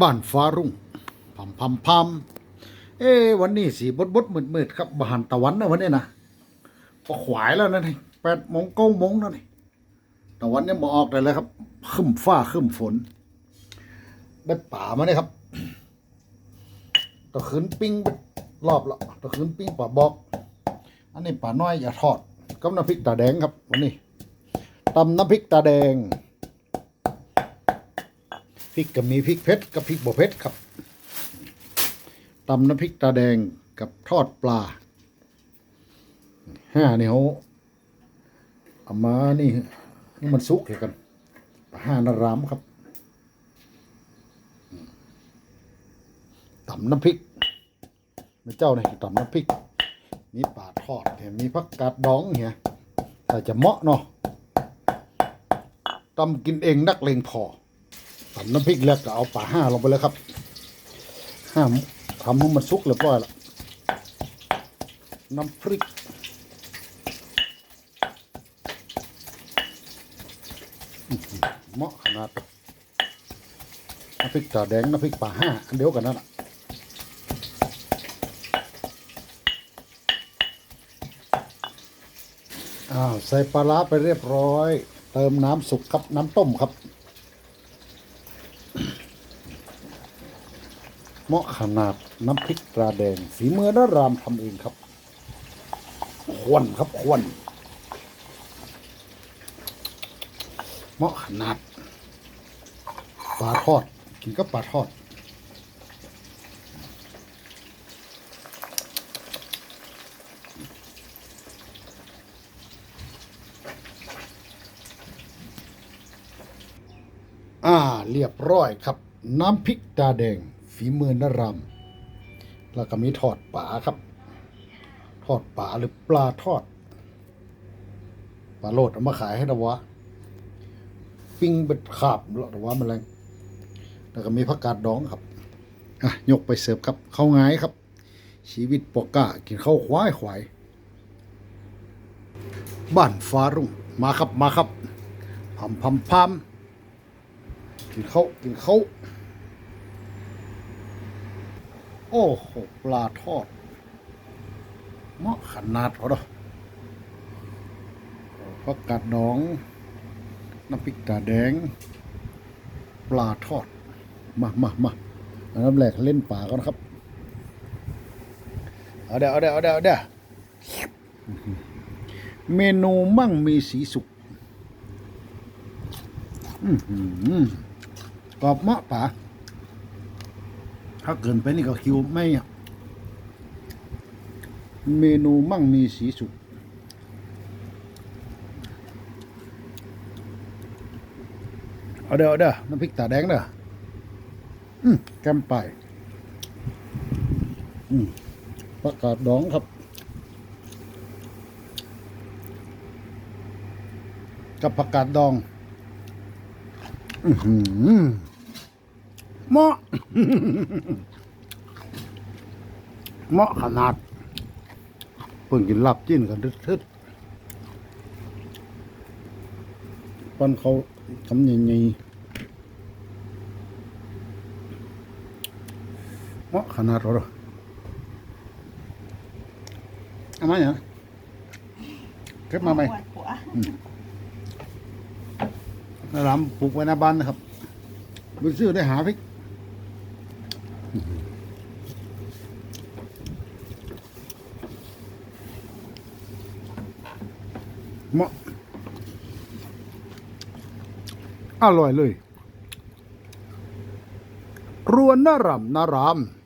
บ้านฟ้ารุ่งพัมพัมพัมเอ้วันนี้สีบดบดมืดมืดครับบานตะวันนะวันนี้นะก็ขวายแล้วนะนี่แปดโมงเก้าโมงแล้วนี่ตะวันยังมาออกได้เลยครับขึ้นฟ้าขึ้นฝน ได้ป่ามาเนี่ยครับตะขืนปิ้งรอบละตะขืนปิ้งป่าบอก อันนี้ป่าน้อยอย่าทอดกับน้ำพริกตาแดงครับวันนี้ตำน้ำพริกตาแดง ริกก็มีพริกเผ็ดกับพริกบ่เผ็ดครับตำน้ำพริกตาแดงกับทอดปลาห้าเนี่ยเขาเอามานี่ให้มันสุกเถอกันห้านารามครับตำน้ำพริกแม่เจ้าเนี่ยตำน้ำพริก มีปลาทอดเนี่ยมีผักกาดดองเนี่ยแต่จะเหมาะเนาะตำกินเองนักเลงพอ ตำน้ำพริกแล้วก็เอาป่าห้าลงไปเลยครับห้ามทำให้มันสุกเรียบร้อยแล้น้ำพริกอื้อหือเหมาะขนาดน้ำพริกตาแดงน้ำพริกป่าห้าอันเดียวกันนั่นแหละอ้าวใส่ปลาร้าไปเรียบร้อย เติมน้ำสุกครับน้ำต้มครับ เหมาะขนาดน้ำพริกตราแดงฝีมือนรามทำเองครับ ควนครับควนเหมาะขนาดปลาทอด กินก็ปลาทอดอ่าเรียบร้อยครับ น้ำพริกตาแดง ฝีมือนรำแล้วก็มีทอดป่าครับ ทอดป่าหรือปลาทอดปลาโลดเอามาขายให้นะวะปิ้งเป็นขาบแล้วนะวะแมันแรงแล้วก็มีผักกาดดองครับอะยกไปเสิร์ฟครับเข้าวงายครับ ชีวิตปอกก้ากินข้าวควายควายบ้านฟ้ารุ่งมาครับมาครับพัมพัมพัมกินเขาวกินเขาว โอ้โหปลาทอดเหมาะขนาดเขาเนาะผักกาดดอง น้ำพริกตาแดง ปลาทอด มามามาอันน้ำแรกเล่นป่ากันครับ เอาเดี๋ยวเอาเดี๋ยวเอาเดี๋ยวเอาเดี๋ยวเมนูมั่งมีสีสุกอือหือกรอบเมาะป่า ถ้าเกินไปนี่ก็คิวไม่เมนูมั่งมีสีสุกเอาเดี๋ยวเอเดี๋ยวน้ำพริกตาแดงเด้ออืมแกมไปอืมประกาศดองครับ กับผักกาดดอง อื้อหือ เหมาะเหมาะขนาด เพิ่งกินลาบจิ้นกันทึดๆปั้นเขาทำใหญ่ๆเหมาะขนาดเหรอเอามาอย่างเก็บมาไหมปวดหัวน้ารำปลูกไว้หน้าบ้านนะครับไปซื้อได้หาพริก เหมาะอร่อยเลย รัวน่ารำนารำ